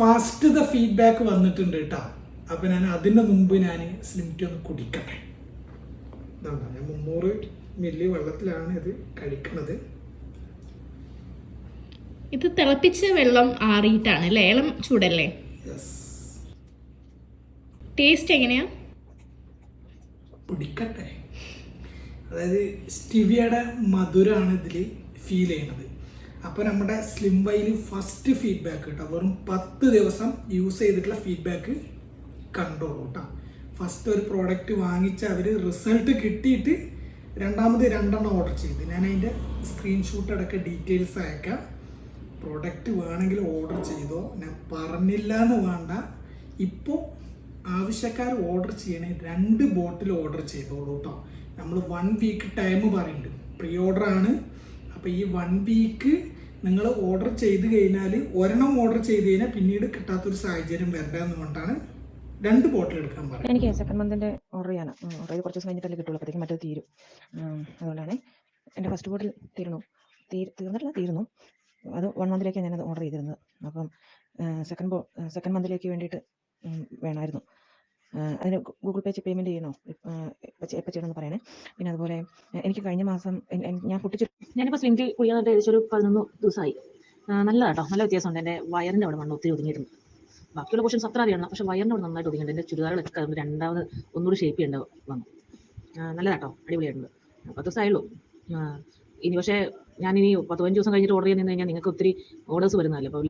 Fast the feedback വന്നിട്ടുണ്ട് കേട്ടോ അപ്പൊ ഞാൻ അതിന്റെ മുമ്പ് ഞാൻ സ്ലിം ടീ ഒന്ന് കുടിക്കട്ടെ. ഞാൻ മുന്നൂറ് മില്ലി വെള്ളത്തിലാണ് ഇത് കഴിക്കണത്. ഇത് തിളപ്പിച്ച വെള്ളം ആറിയിട്ടാണ് അല്ലേ? ചൂടല്ലേ? ടേസ്റ്റ് എങ്ങനെയാ? കുടിക്കട്ടെ. അതായത് സ്റ്റിവിയുടെ മധുരമാണ് ഇതിൽ ഫീൽ ചെയ്യണത്. അപ്പോൾ നമ്മുടെ സ്ലിം വൈയിൽ ഫസ്റ്റ് ഫീഡ്ബാക്ക് കേട്ടോ വെറും പത്ത് ദിവസം യൂസ് ചെയ്തിട്ടുള്ള ഫീഡ്ബാക്ക് കണ്ടോളൂ കേട്ടോ ഫസ്റ്റ് ഒരു പ്രോഡക്റ്റ് വാങ്ങിച്ച് അവർ റിസൾട്ട് കിട്ടിയിട്ട് രണ്ടാമത് രണ്ടെണ്ണം ഓർഡർ ചെയ്ത്. ഞാൻ അതിന്റെ സ്ക്രീൻഷോട്ട് അടക്കം ഡീറ്റെയിൽസ് അയക്കാം. പ്രോഡക്റ്റ് വേണമെങ്കിൽ ഓർഡർ ചെയ്തോ? ഞാൻ പറഞ്ഞില്ല എന്ന് വേണ്ട. ഇപ്പോൾ ആവശ്യക്കാർ ഓർഡർ ചെയ്യണേ രണ്ട് ബോട്ടിൽ ഓർഡർ ചെയ്തോളൂ കേട്ടോ നമ്മൾ വൺ വീക്ക് ടൈം പറയുന്നുണ്ട്. പ്രീ ഓർഡർ ആണ്. അപ്പോൾ ഈ വൺ വീക്ക് നിങ്ങൾ ഓർഡർ ചെയ്ത് കഴിഞ്ഞാൽ ഒരെണ്ണം ഓർഡർ ചെയ്ത് കഴിഞ്ഞാൽ പിന്നീട് കിട്ടാത്തൊരു സാഹചര്യം വരണ്ട പറഞ്ഞിട്ടാണ് രണ്ട് ബോട്ടിൽ എടുക്കാൻ പറയുന്നത്. എനിക്ക് സെക്കൻഡ് മന്തിന്റെ ഓർഡർ ചെയ്യാനാണ് ഓർഡർ കുറച്ച് ദിവസം കഴിഞ്ഞിട്ടല്ലേ കിട്ടുള്ളൂ. അപ്പോഴത്തേക്കും മറ്റേത് തീരും. അതുകൊണ്ടാണ് എന്റെ ഫസ്റ്റ് ബോട്ടിൽ തീർന്നു. തീർ തീർന്നിട്ടില്ല തീർന്നു. അത് വൺ മന്തിലേക്കാണ് ഞാനത് ഓർഡർ ചെയ്തിരുന്നത്. അപ്പം സെക്കൻഡ് ബോ സെക്കൻഡ് മന്തിലേക്ക് വേണ്ടിയിട്ട് വേണമായിരുന്നു. അതിന് ഗൂഗിൾ പേ പേയ്മെന്റ് ചെയ്യണോ? എപ്പോൾ ചെയ്യണമെന്ന് പറയണേ. പിന്നെ അതുപോലെ എനിക്ക് കഴിഞ്ഞ മാസം ഞാൻ പൊട്ടിച്ച് ഞാനിപ്പോൾ സ്ലിം ടീ കുടിക്കാനായിട്ട് ഏകദേശം ഒരു പതിനൊന്ന് ദിവസമായി നല്ലതാണ് കേട്ടോ നല്ല വ്യത്യാസമുണ്ട്. എന്റെ വയറിന്റെ അവിടെ മണ്ണ് ഒത്തിരി ഒതുങ്ങിയിട്ടുണ്ട്. ബാക്കിയുള്ള പോർഷൻസ് അത്ര അറിയണം പക്ഷേ വയറിന്റെ അവിടെ നന്നായിട്ട് ഒതുങ്ങിയിട്ടുണ്ട്. എന്റെ ചുരിദാറുകളൊക്കെ രണ്ടാമത് ഒന്നുകൂടി ഷേപ്പ് ചെയ്യേണ്ട വന്നു. നല്ലതാട്ടോ. അടിപൊളിയായിട്ടുണ്ട്. പത്ത് ദിവസമായുള്ളൂ. ഇനി പക്ഷേ ഞാനിനി പത്ത് പതിനഞ്ച് ദിവസം കഴിഞ്ഞിട്ട് ഓർഡർ ചെയ്യാൻ കഴിഞ്ഞാൽ നിങ്ങൾക്ക് ഒത്തിരി ഓർഡേഴ്സ് വരുന്നതല്ലേ? അപ്പോൾ